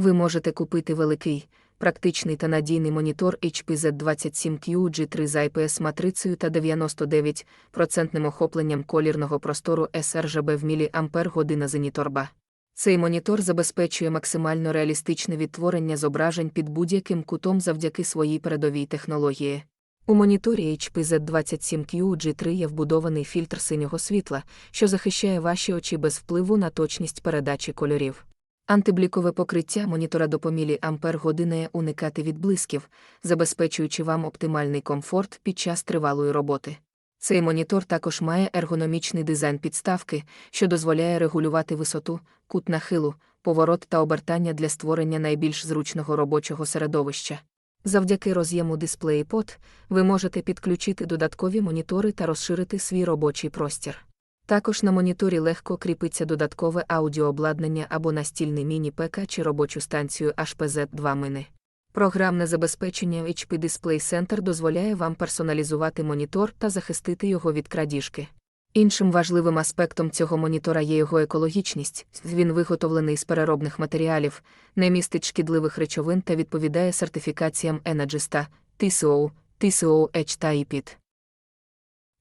Ви можете купити великий, практичний та надійний монітор HP Z27Q G3 з IPS-матрицею та 99% охопленням колірного простору sRGB в міліампер-година зеніторба. Цей монітор забезпечує максимально реалістичне відтворення зображень під будь-яким кутом завдяки своїй передовій технології. У моніторі HP Z27Q G3 є вбудований фільтр синього світла, що захищає ваші очі без впливу на точність передачі кольорів. Антиблікове покриття монітора допомілі ампер годинає уникати відблисків, забезпечуючи вам оптимальний комфорт під час тривалої роботи. Цей монітор також має ергономічний дизайн підставки, що дозволяє регулювати висоту, кут нахилу, поворот та обертання для створення найбільш зручного робочого середовища. Завдяки роз'єму DisplayPort ви можете підключити додаткові монітори та розширити свій робочий простір. Також на моніторі легко кріпиться додаткове аудіообладнання або настільний міні-ПК чи робочу станцію HPZ2 Mini. Програмне забезпечення HP Display Center дозволяє вам персоналізувати монітор та захистити його від крадіжки. Іншим важливим аспектом цього монітора є його екологічність. Він виготовлений з переробних матеріалів, не містить шкідливих речовин та відповідає сертифікаціям Energista, TCO, TCO-H та IPIT.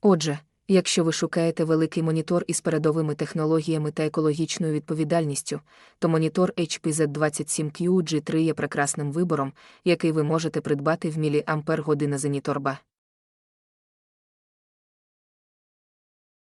Отже, якщо ви шукаєте великий монітор із передовими технологіями та екологічною відповідальністю, то монітор HP Z27Q G3 є прекрасним вибором, який ви можете придбати в міліампер година зеніторба.